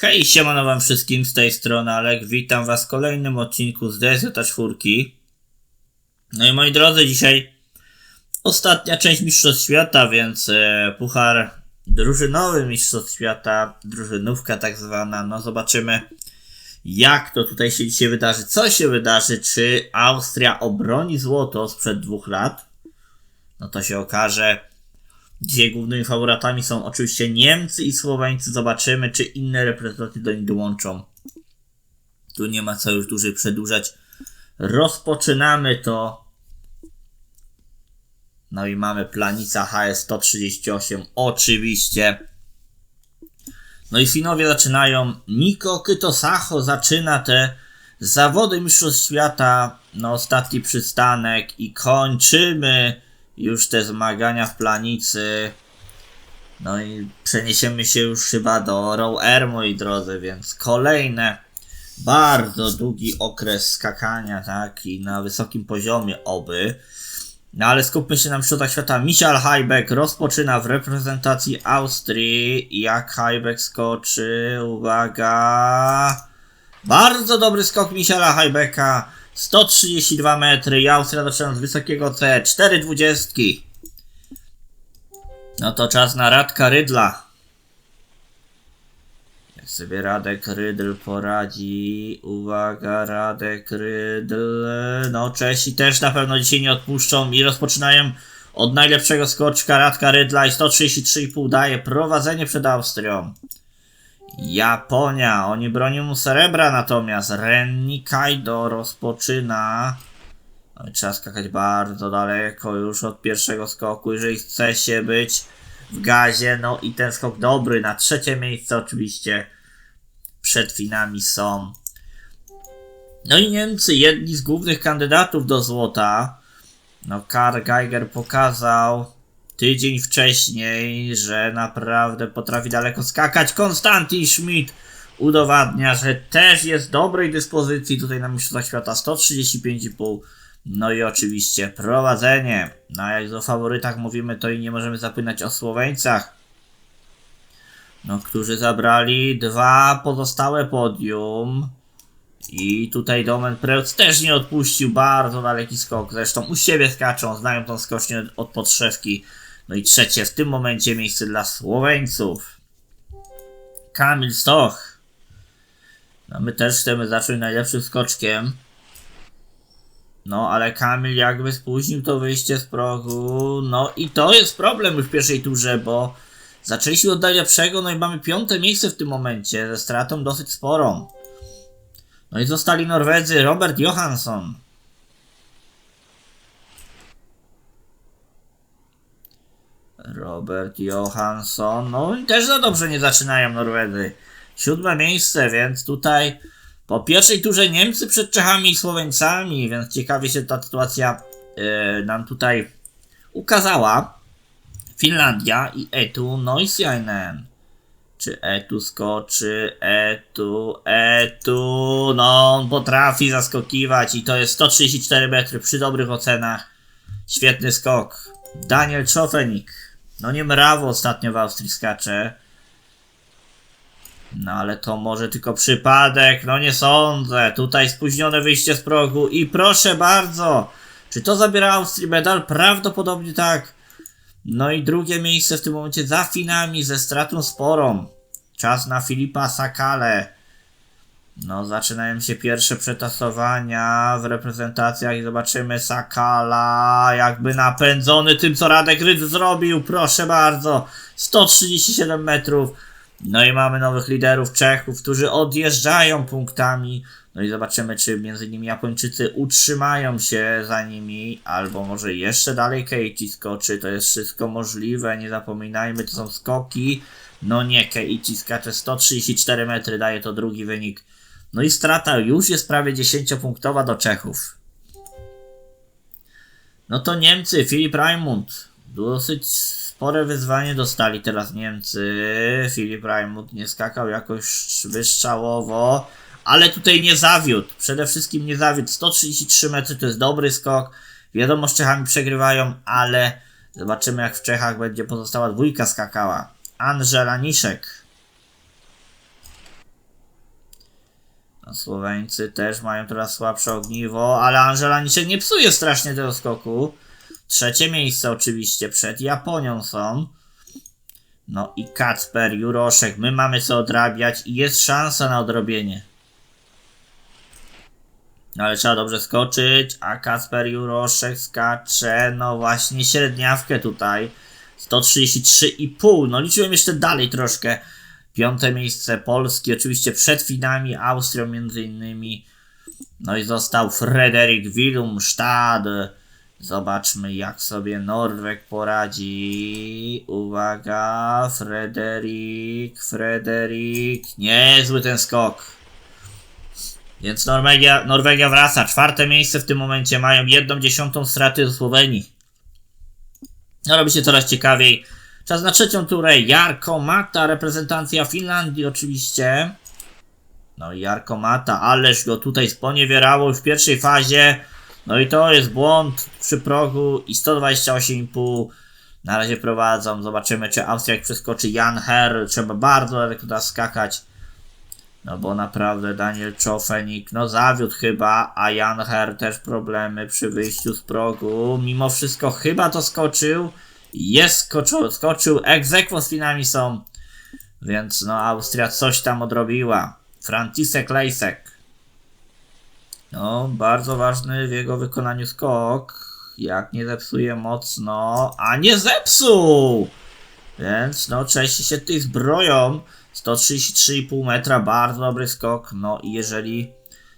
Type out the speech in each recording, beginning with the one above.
Hej, siemano wam wszystkim z tej strony Alek, witam was w kolejnym odcinku z DSJ4. No i moi drodzy, dzisiaj ostatnia część Mistrzostw Świata, więc e, puchar drużynowy Mistrzostw Świata, drużynówka tak zwana, no zobaczymy jak to tutaj się dzisiaj wydarzy, co się wydarzy, czy Austria obroni złoto sprzed dwóch lat, no to się okaże. Dzisiaj głównymi faworytami są oczywiście Niemcy i Słoweńcy. Zobaczymy, czy inne reprezentacje do nich dołączą. Tu nie ma co już dłużej przedłużać. Rozpoczynamy to. No i mamy planica HS-138. Oczywiście. No i Finowie zaczynają. Niko Kytosacho zaczyna te zawody Mistrzostw Świata. No ostatni przystanek i kończymy już te zmagania w planicy. No i przeniesiemy się już chyba do Row Air, moi drodzy, więc kolejne bardzo długi okres skakania, tak, i na wysokim poziomie oby. No ale skupmy się na Mistrzostwach Świata. Michael Heibeck rozpoczyna w reprezentacji Austrii. Jak Heibeck skoczy, uwaga. Bardzo dobry skok Michaela Heibecka. 132 metry i Austria zaczyna z wysokiego C. 4 dwudziestki. No to czas na Radka Rydla. Jak sobie Radek Rydl poradzi. Uwaga, Radek Rydl. No Czesi też na pewno dzisiaj nie odpuszczą i rozpoczynają od najlepszego skoczka Radka Rydla i 133,5 daje prowadzenie przed Austrią. Japonia, oni bronią mu srebra, natomiast Renni Kaido rozpoczyna. No trzeba skakać bardzo daleko już od pierwszego skoku, jeżeli chce się być w gazie. No i ten skok dobry na trzecie miejsce oczywiście przed Finami są. No i Niemcy, jedni z głównych kandydatów do złota. No Karl Geiger pokazał tydzień wcześniej, że naprawdę potrafi daleko skakać. Konstantin Schmidt udowadnia, że też jest dobrej dyspozycji tutaj na Mistrzostwach Świata 135,5. No i oczywiście prowadzenie. No jak o faworytach mówimy, to i nie możemy zapominać o Słoweńcach. No, którzy zabrali dwa pozostałe podium. I tutaj Domen Preutz też nie odpuścił bardzo daleki skok. Zresztą u siebie skaczą, znają tą skocznię od podszewki. No i trzecie w tym momencie miejsce dla Słoweńców. Kamil Stoch. No my też chcemy zacząć najlepszym skoczkiem. No ale Kamil jakby spóźnił to wyjście z progu. No i to jest problem już w pierwszej turze, bo zaczęliśmy od najlepszego, no i mamy piąte miejsce w tym momencie, ze stratą dosyć sporą. No i zostali Norwedzy Robert Johansson. Robert Johansson. No i też za dobrze nie zaczynają Norwedy. Siódme miejsce, więc tutaj po pierwszej turze Niemcy przed Czechami i Słoweńcami, więc ciekawie się ta sytuacja yy, nam tutaj ukazała. Finlandia i Etu Noisiainen. Czy Etu skoczy? Etu, Etu. No, on potrafi zaskakiwać i to jest 134 metry przy dobrych ocenach. Świetny skok. Daniel Czofenik. No nie mrawo ostatnio w Austrii skacze. No ale to może tylko przypadek, no nie sądzę. Tutaj spóźnione wyjście z progu i proszę bardzo. Czy to zabiera Austrii medal? Prawdopodobnie tak. No i drugie miejsce w tym momencie za Finami ze stratą sporą. Czas na Filipa Sakale. No, zaczynają się pierwsze przetasowania w reprezentacjach i zobaczymy Sakala jakby napędzony tym, co Radek Rydz zrobił. Proszę bardzo. 137 metrów. No i mamy nowych liderów Czechów, którzy odjeżdżają punktami. No i zobaczymy, czy między nimi Japończycy utrzymają się za nimi, albo może jeszcze dalej Keiichi skoczy. To jest wszystko możliwe. Nie zapominajmy, to są skoki. No nie, Keiichi skacze 134 metry, daje to drugi wynik. No i strata już jest prawie 10-punktowa do Czechów. No to Niemcy, Filip Raimund. Dosyć spore wyzwanie dostali teraz Niemcy. Filip Raimund nie skakał jakoś wystrzałowo, ale tutaj nie zawiódł. Przede wszystkim nie zawiódł. 133 metry to jest dobry skok. Wiadomo, z Czechami przegrywają, ale zobaczymy jak w Czechach będzie pozostała dwójka skakała. Angela Niszek Słoweńcy też mają teraz słabsze ogniwo, ale Angela niczego nie psuje strasznie tego skoku. Trzecie miejsce oczywiście przed Japonią są. No i Kacper, Juroszek, my mamy co odrabiać i jest szansa na odrobienie. No ale trzeba dobrze skoczyć, a Kacper Juroszek skacze, no właśnie średniawkę tutaj. 133,5, no liczyłem jeszcze dalej troszkę. Piąte miejsce Polski, oczywiście przed Finami, Austrią między innymi. No i został Frederik Willumstad. Zobaczmy jak sobie Norweg poradzi. Uwaga, Frederik, Frederik. Niezły ten skok. Więc Norwegia, Norwegia wraca. Czwarte miejsce w tym momencie mają jedną dziesiątą straty do Słowenii. No robi się coraz ciekawiej. Czas na trzecią turę. Jarko Mata, reprezentacja Finlandii oczywiście. No i Jarko Mata, ależ go tutaj sponiewierało w pierwszej fazie. No i to jest błąd przy progu i 128,5. Na razie prowadzą. Zobaczymy, czy Austriak przeskoczy Jan Herr. Trzeba bardzo teraz skakać. No bo naprawdę Daniel Czofenik, no zawiódł chyba, a Jan Herr też problemy przy wyjściu z progu. Mimo wszystko chyba to skoczył. Jest skoczył, skoczył, egzekwo z Finami są. Więc no Austria coś tam odrobiła. Frantisek Lejsek. No, bardzo ważny w jego wykonaniu skok. Jak nie zepsuje mocno, a nie zepsuł! Więc no, Czesi się tutaj zbroją. 133,5 metra, bardzo dobry skok. No i jeżeli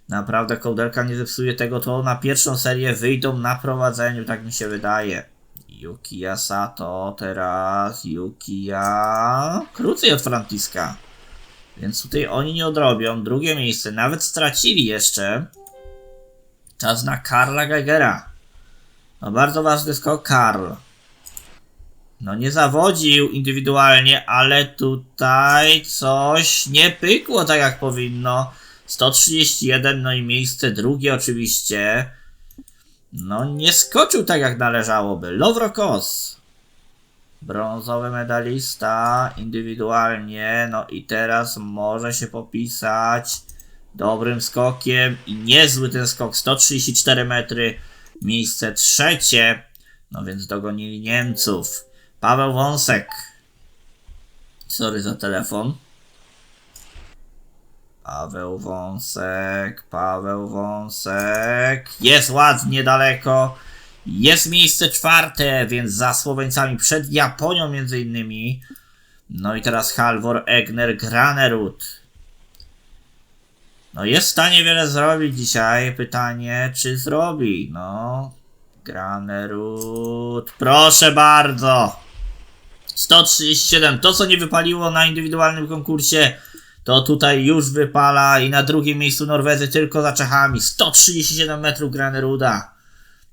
naprawdę kołdelka nie zepsuje tego, to na pierwszą serię wyjdą na prowadzeniu, tak mi się wydaje. Yukiya Sato teraz, Yukiya... Krócej od Frantiska. Więc tutaj oni nie odrobią. Drugie miejsce, nawet stracili jeszcze. Czas na Karla Geigera. No bardzo ważny skok Karl. No nie zawodził indywidualnie, ale tutaj coś nie pykło tak jak powinno. 131, no i miejsce drugie oczywiście. No nie skoczył tak jak należałoby. Lowrokos. Brązowy medalista indywidualnie. No i teraz może się popisać dobrym skokiem. I niezły ten skok. 134 metry. Miejsce trzecie. No więc dogonili Niemców. Paweł Wąsek. Sorry za telefon. Paweł Wąsek, Paweł Wąsek. Jest ładnie daleko. Jest miejsce czwarte, więc za Słoweńcami przed Japonią między innymi. No i teraz Halvor Egner Granerud. No jest w stanie wiele zrobić dzisiaj. Pytanie, czy zrobi? No. Granerud. Proszę bardzo. 137. To, co nie wypaliło na indywidualnym konkursie, to tutaj już wypala i na drugim miejscu Norwezy tylko za Czechami. 137 metrów Graneruda.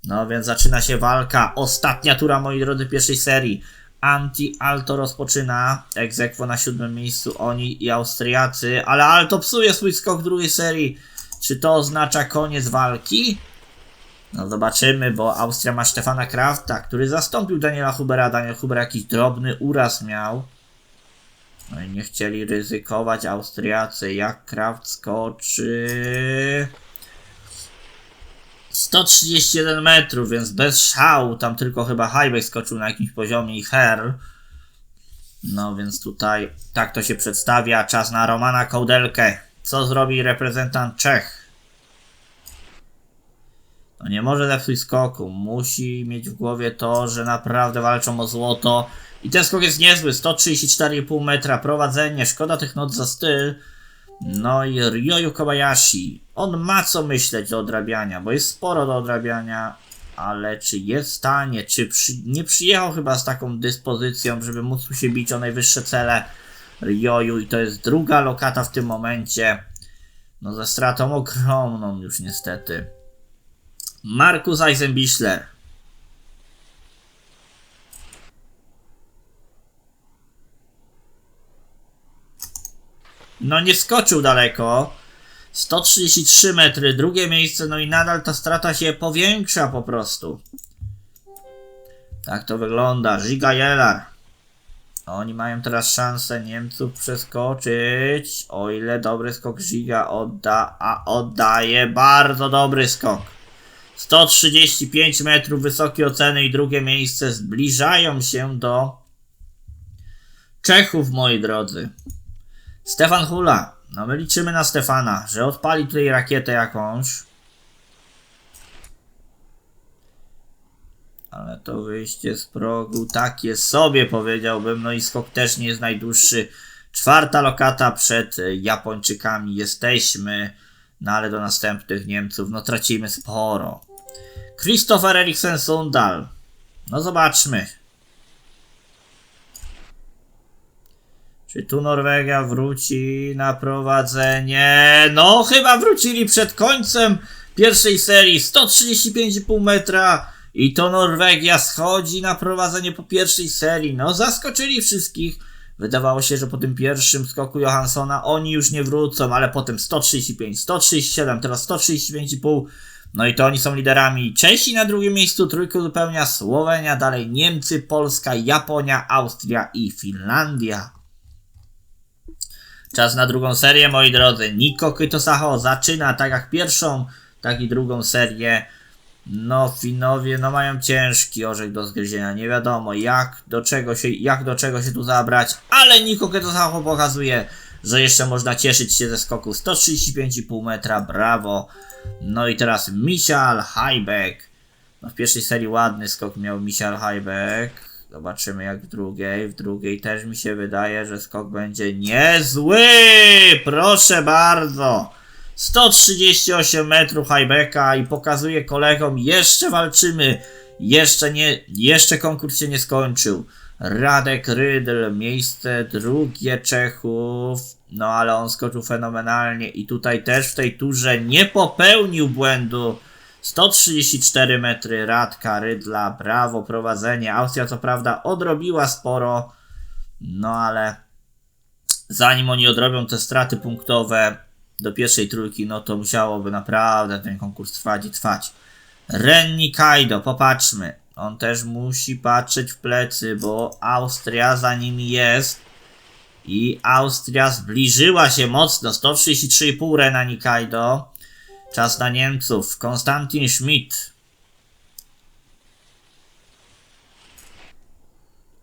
No więc zaczyna się walka. Ostatnia tura, moi drodzy, pierwszej serii. Anti-Alto rozpoczyna. Egzekwo na siódmym miejscu oni i Austriacy. Ale Alto psuje swój skok drugiej serii. Czy to oznacza koniec walki? No zobaczymy, bo Austria ma Stefana Krafta, który zastąpił Daniela Hubera. Daniel Huber jakiś drobny uraz miał. No i nie chcieli ryzykować Austriacy. Jak Kraft skoczy... 131 metrów, więc bez szału. Tam tylko chyba Highway skoczył na jakimś poziomie i Her. No więc tutaj tak to się przedstawia. Czas na Romana Kołdelkę. Co zrobi reprezentant Czech? No nie może zepsuć skoku. Musi mieć w głowie to, że naprawdę walczą o złoto. I ten skok jest niezły. 134,5 metra. Prowadzenie. Szkoda tych not za styl. No i Ryoyu Kobayashi. On ma co myśleć do odrabiania, bo jest sporo do odrabiania. Ale czy jest w stanie, czy przy, nie przyjechał chyba z taką dyspozycją, żeby móc się bić o najwyższe cele Ryoyu i to jest druga lokata w tym momencie. No ze stratą ogromną już niestety. Markus Eisenbichler. No nie skoczył daleko. 133 metry, drugie miejsce, no i nadal ta strata się powiększa po prostu. Tak to wygląda. Giga Jelar. Oni mają teraz szansę Niemców przeskoczyć. O ile dobry skok Giga odda, a oddaje bardzo dobry skok. 135 metrów, wysokie oceny i drugie miejsce zbliżają się do Czechów, moi drodzy. Stefan Hula. No my liczymy na Stefana, że odpali tutaj rakietę jakąś. Ale to wyjście z progu takie sobie powiedziałbym. No i skok też nie jest najdłuższy. Czwarta lokata przed Japończykami. Jesteśmy. No ale do następnych Niemców no tracimy sporo. Christopher Eriksen Sundal. No zobaczmy. Czy tu Norwegia wróci na prowadzenie? No, chyba wrócili przed końcem pierwszej serii. 135,5 metra. I to Norwegia schodzi na prowadzenie po pierwszej serii. No, zaskoczyli wszystkich. Wydawało się, że po tym pierwszym skoku Johanssona oni już nie wrócą, ale potem 135, 137, teraz 135,5. No i to oni są liderami. Czesi na drugim miejscu, trójkę uzupełnia Słowenia, dalej Niemcy, Polska, Japonia, Austria i Finlandia. Czas na drugą serię, moi drodzy. Niko Kytosaho zaczyna tak jak pierwszą, tak i drugą serię. No, Finowie, no mają ciężki orzech do zgryzienia. Nie wiadomo jak do czego się, jak do czego się tu zabrać, ale Niko Kytosaho pokazuje, że jeszcze można cieszyć się ze skoku 135,5 metra. Brawo. No i teraz Michal Hajbek. No w pierwszej serii ładny skok miał Michal Hajbek. Zobaczymy jak w drugiej. W drugiej też mi się wydaje, że skok będzie niezły. Proszę bardzo. 138 metrów highbacka i pokazuje kolegom, jeszcze walczymy. Jeszcze nie, jeszcze konkurs się nie skończył. Radek Rydl, miejsce drugie Czechów. No ale on skoczył fenomenalnie i tutaj też w tej turze nie popełnił błędu. 134 metry Radka Rydla, brawo, prowadzenie. Austria co prawda odrobiła sporo, no ale zanim oni odrobią te straty punktowe do pierwszej trójki, no to musiałoby naprawdę ten konkurs trwać i trwać. Renni Kaido, popatrzmy. On też musi patrzeć w plecy, bo Austria za nimi jest. I Austria zbliżyła się mocno. 133,5 Rena Nikaido. Czas na Niemców. Konstantin Schmidt.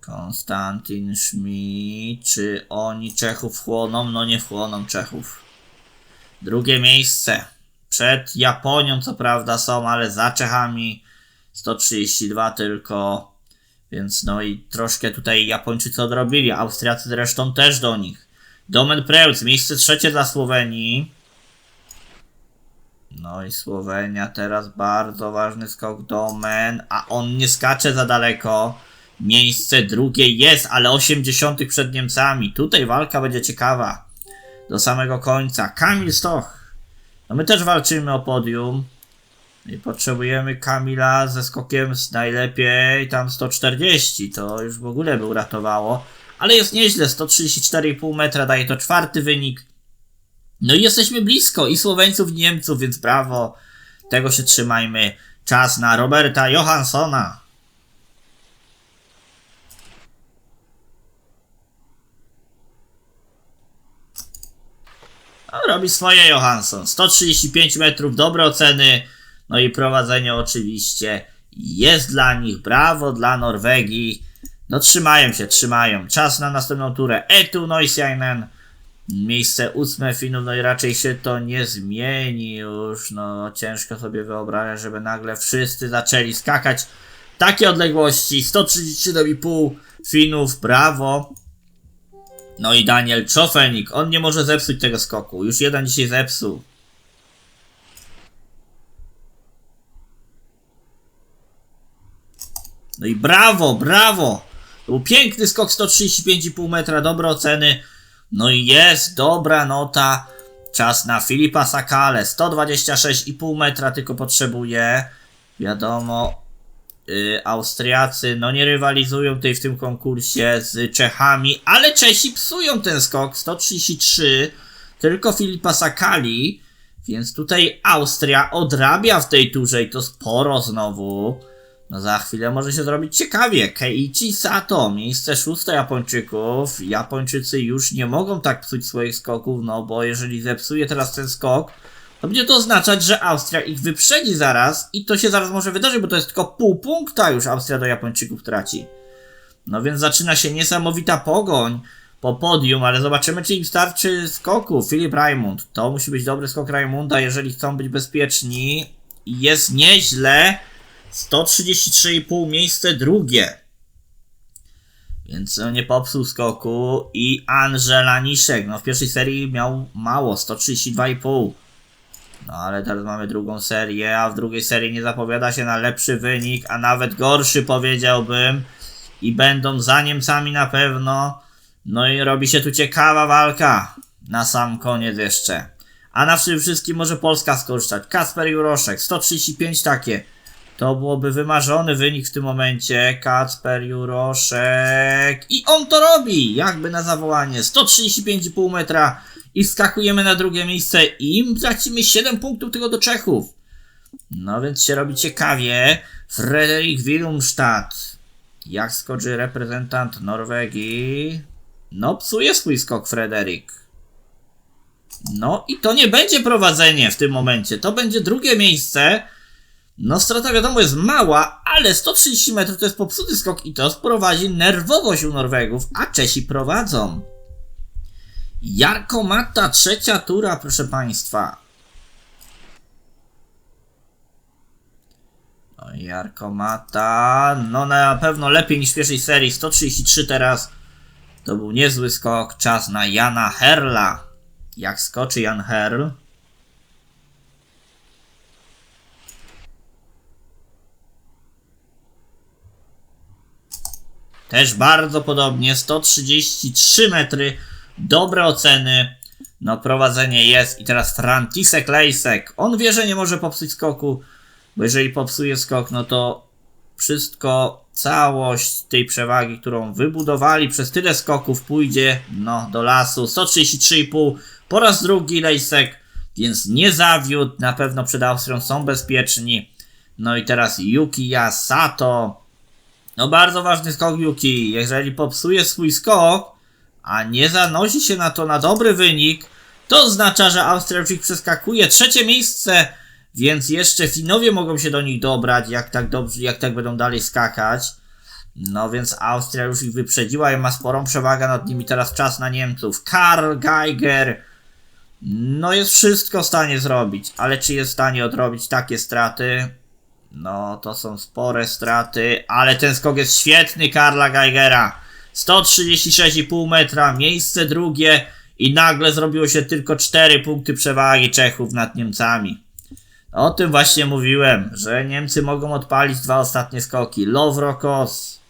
Konstantin Schmidt. Czy oni Czechów chłoną? No nie chłoną Czechów. Drugie miejsce. Przed Japonią co prawda są, ale za Czechami 132 tylko. Więc no i troszkę tutaj Japończycy odrobili. Austriacy zresztą też do nich. Domen Preutz, miejsce trzecie dla Słowenii. No i Słowenia teraz bardzo ważny skok Domen, a on nie skacze za daleko. Miejsce drugie jest, ale 80 przed Niemcami. Tutaj walka będzie ciekawa. Do samego końca. Kamil Stoch. No my też walczymy o podium. I potrzebujemy Kamila ze skokiem z najlepiej tam 140. To już w ogóle by uratowało. Ale jest nieźle. 134,5 metra daje to czwarty wynik. No i jesteśmy blisko i Słoweńców, i Niemców, więc brawo. Tego się trzymajmy. Czas na Roberta Johanssona. Robi swoje Johansson. 135 metrów, dobre oceny. No i prowadzenie oczywiście jest dla nich. Brawo dla Norwegii. No trzymają się, trzymają. Czas na następną turę. Etu Noisiainen. Miejsce ósme Finów, no i raczej się to nie zmieni już. No ciężko sobie wyobrażać, żeby nagle wszyscy zaczęli skakać takie odległości. 137,5 Finów, brawo. No i Daniel Czofenik, on nie może zepsuć tego skoku. Już jeden dzisiaj zepsuł. No i brawo, brawo! To był piękny skok 135,5 metra, dobre oceny. No i jest dobra nota. Czas na Filipa Sakale. 126,5 metra tylko potrzebuje. Wiadomo, yy, Austriacy no nie rywalizują tutaj w tym konkursie z Czechami, ale Czesi psują ten skok. 133 tylko Filipa Sakali. Więc tutaj Austria odrabia w tej turze i to sporo znowu. No za chwilę może się zrobić ciekawie. Keiichi Sato, miejsce szóste Japończyków. Japończycy już nie mogą tak psuć swoich skoków, no bo jeżeli zepsuje teraz ten skok, to będzie to oznaczać, że Austria ich wyprzedzi zaraz i to się zaraz może wydarzyć, bo to jest tylko pół punkta już Austria do Japończyków traci. No więc zaczyna się niesamowita pogoń po podium, ale zobaczymy, czy im starczy skoku. Filip Raimund. To musi być dobry skok Raimunda, jeżeli chcą być bezpieczni. Jest nieźle. 133,5 miejsce drugie. Więc nie popsuł skoku. I Angela Niszek. No w pierwszej serii miał mało, 132,5. No ale teraz mamy drugą serię, a w drugiej serii nie zapowiada się na lepszy wynik, a nawet gorszy powiedziałbym. I będą za Niemcami na pewno. No i robi się tu ciekawa walka. Na sam koniec jeszcze. A na wszystkim może Polska skorzystać. Kasper Juroszek, 135 takie. To byłoby wymarzony wynik w tym momencie. Kacper Juroszek. I on to robi! Jakby na zawołanie. 135,5 metra. I skakujemy na drugie miejsce. I tracimy 7 punktów tylko do Czechów. No więc się robi ciekawie. Frederik Wilumstad. Jak skoczy reprezentant Norwegii? No, psuje swój skok Frederik. No i to nie będzie prowadzenie w tym momencie. To będzie drugie miejsce. No, strata wiadomo jest mała, ale 130 metrów to jest popsuty skok i to sprowadzi nerwowość u Norwegów, a Czesi prowadzą. Jarko Mata, trzecia tura, proszę Państwa. No, Jarko Mata, no na pewno lepiej niż w pierwszej serii, 133 teraz. To był niezły skok, czas na Jana Herla. Jak skoczy Jan Herl? Też bardzo podobnie, 133 metry, dobre oceny. No prowadzenie jest i teraz Frantisek Lejsek. On wie, że nie może popsuć skoku, bo jeżeli popsuje skok, no to wszystko, całość tej przewagi, którą wybudowali przez tyle skoków pójdzie no do lasu. 133,5 po raz drugi Lejsek, więc nie zawiódł. Na pewno przed Austrią są bezpieczni. No i teraz Yuki Sato. No bardzo ważny skok Yuki. Jeżeli popsuje swój skok, a nie zanosi się na to na dobry wynik, to oznacza, że Austria już ich przeskakuje. Trzecie miejsce, więc jeszcze Finowie mogą się do nich dobrać, jak tak dobrze, jak tak będą dalej skakać. No więc Austria już ich wyprzedziła i ma sporą przewagę nad nimi. Teraz czas na Niemców. Karl Geiger. No jest wszystko w stanie zrobić, ale czy jest w stanie odrobić takie straty? No to są spore straty, ale ten skok jest świetny Karla Geigera. 136,5 metra, miejsce drugie i nagle zrobiło się tylko 4 punkty przewagi Czechów nad Niemcami. O tym właśnie mówiłem, że Niemcy mogą odpalić dwa ostatnie skoki. Lowrokos.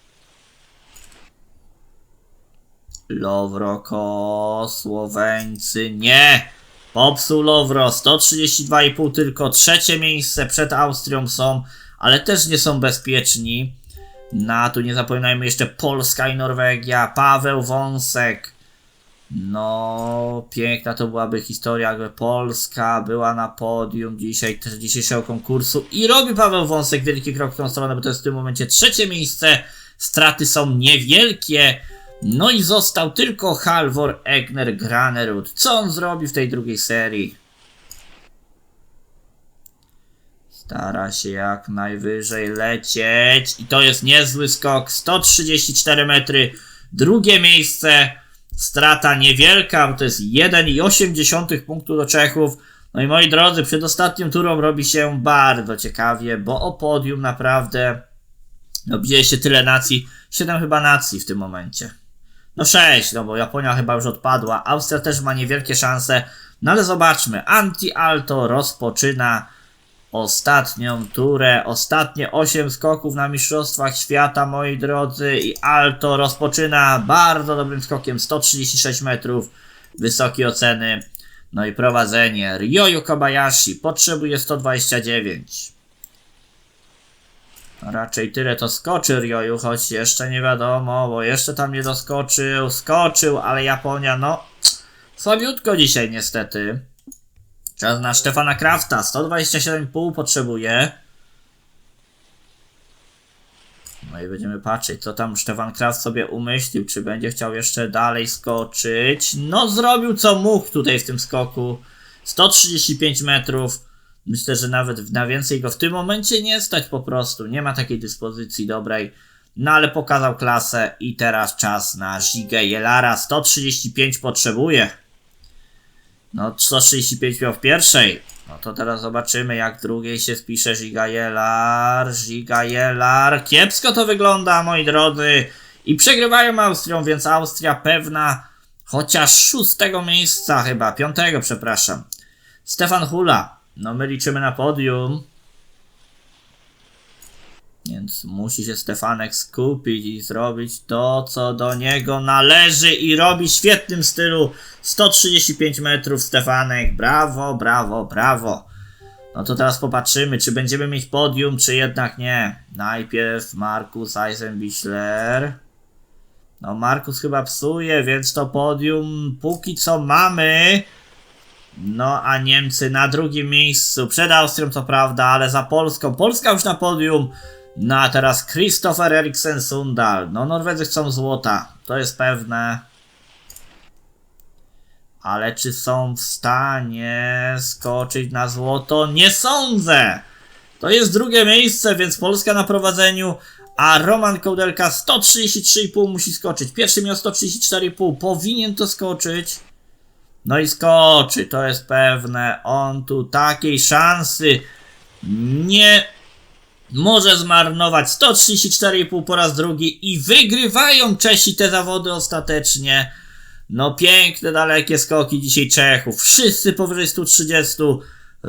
Lowroko, Słoweńcy, nie! Popsuł Lowro, 132,5 tylko, trzecie miejsce przed Austrią są, ale też nie są bezpieczni. Na tu nie zapominajmy jeszcze Polska i Norwegia, Paweł Wąsek. No, piękna to byłaby historia, jakby Polska była na podium dzisiaj, też dzisiejszego konkursu i robi Paweł Wąsek wielki krok w tą stronę, bo to jest w tym momencie trzecie miejsce. Straty są niewielkie. No i został tylko Halvor Egner Granerud. Co on zrobi w tej drugiej serii? Stara się jak najwyżej lecieć. I to jest niezły skok. 134 metry. Drugie miejsce. Strata niewielka, bo to jest 1,8 punktu do Czechów. No i moi drodzy, przed ostatnią turą robi się bardzo ciekawie, bo o podium naprawdę no, bije się tyle nacji. 7 chyba nacji w tym momencie. No 6, no bo Japonia chyba już odpadła. Austria też ma niewielkie szanse. No ale zobaczmy. Anti-Alto rozpoczyna ostatnią turę. Ostatnie 8 skoków na Mistrzostwach Świata, moi drodzy. I Alto rozpoczyna bardzo dobrym skokiem. 136 metrów. Wysokie oceny. No i prowadzenie. Ryoyu Kobayashi potrzebuje 129. Raczej tyle to skoczy Ryoyu, choć jeszcze nie wiadomo, bo jeszcze tam nie doskoczył. Skoczył, ale Japonia, no, słabiutko dzisiaj niestety. Czas na Stefana Krafta, 127,5 potrzebuje. No i będziemy patrzeć, co tam Stefan Kraft sobie umyślił, czy będzie chciał jeszcze dalej skoczyć. No, zrobił co mógł tutaj w tym skoku. 135 metrów. Myślę, że nawet na więcej go w tym momencie nie stać po prostu. Nie ma takiej dyspozycji dobrej. No ale pokazał klasę i teraz czas na Żigę Jelara. 135 potrzebuje. No 135 miał w pierwszej. No to teraz zobaczymy jak drugiej się wpisze Giga Jelar. Giga Jelar. Kiepsko to wygląda moi drodzy. I przegrywają Austrią, więc Austria pewna chociaż szóstego miejsca chyba. Piątego przepraszam. Stefan Hula. No my liczymy na podium. Więc musi się Stefanek skupić i zrobić to, co do niego należy i robi w świetnym stylu. 135 metrów Stefanek. Brawo, brawo, brawo. No to teraz popatrzymy, czy będziemy mieć podium, czy jednak nie. Najpierw Markus Eisenbichler. No Markus chyba psuje, więc to podium póki co mamy. No a Niemcy na drugim miejscu. Przed Austrią co prawda, ale za Polską. Polska już na podium. No a teraz Christopher Eriksen Sundal. No Norwedzy chcą złota. To jest pewne. Ale czy są w stanie skoczyć na złoto? Nie sądzę! To jest drugie miejsce, więc Polska na prowadzeniu, a Roman Kołdelka 133,5 musi skoczyć. Pierwszy miał 134,5, powinien to skoczyć. No i skoczy, to jest pewne. On tu takiej szansy nie może zmarnować. 134,5 po raz drugi i wygrywają Czesi te zawody ostatecznie. No piękne, dalekie skoki dzisiaj Czechów. Wszyscy powyżej 130.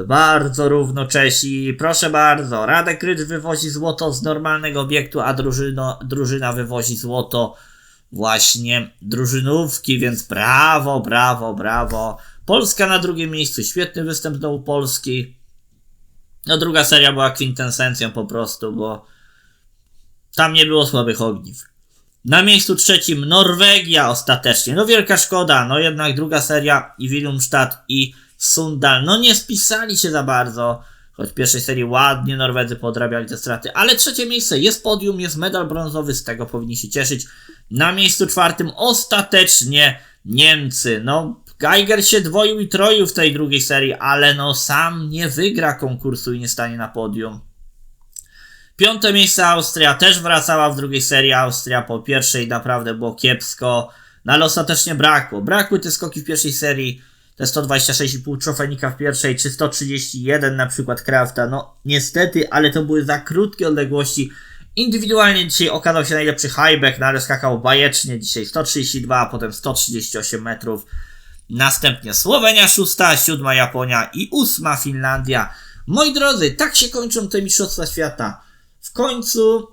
Bardzo równo Czesi. Proszę bardzo. Radek Rydz wywozi złoto z normalnego obiektu, a drużyno, drużyna wywozi złoto właśnie drużynówki, więc brawo, brawo, brawo. Polska na drugim miejscu. Świetny występ znowu Polski. No druga seria była kwintesencją po prostu, bo tam nie było słabych ogniw. Na miejscu trzecim Norwegia ostatecznie. No wielka szkoda, no jednak druga seria i Willumstad i Sundal. No nie spisali się za bardzo. Choć w pierwszej serii ładnie Norwedzy podrabiali te straty. Ale trzecie miejsce, jest podium, jest medal brązowy, z tego powinni się cieszyć. Na miejscu czwartym ostatecznie Niemcy. No Geiger się dwoił i troił w tej drugiej serii, ale no sam nie wygra konkursu i nie stanie na podium. Piąte miejsce Austria też wracała w drugiej serii. Austria po pierwszej naprawdę było kiepsko, no ale ostatecznie brakło. Brakły te skoki w pierwszej serii. Te 126,5 trofejnika w pierwszej, czy 131 na przykład Krafta. No niestety, ale to były za krótkie odległości. Indywidualnie dzisiaj okazał się najlepszy highback, no ale skakał bajecznie. Dzisiaj 132, a potem 138 metrów. Następnie Słowenia szósta, siódma Japonia i ósma Finlandia. Moi drodzy, tak się kończą te Mistrzostwa Świata. W końcu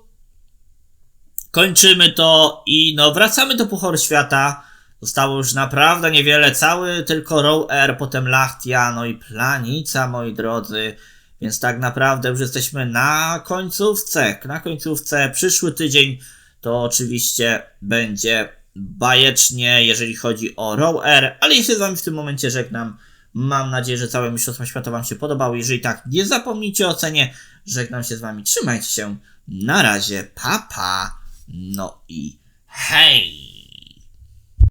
kończymy to i no wracamy do Pucharu Świata. Zostało już naprawdę niewiele, cały tylko Row Air, potem Lachtia, no i Planica, moi drodzy. Więc tak naprawdę już jesteśmy na końcówce. Na końcówce przyszły tydzień to oczywiście będzie bajecznie, jeżeli chodzi o Row Air, ale ja się z Wami w tym momencie żegnam. Mam nadzieję, że całe Mistrzostwa Świata Wam się podobały. Jeżeli tak, nie zapomnijcie o ocenie. Żegnam się z Wami. Trzymajcie się. Na razie. Papa. Pa. No i hej!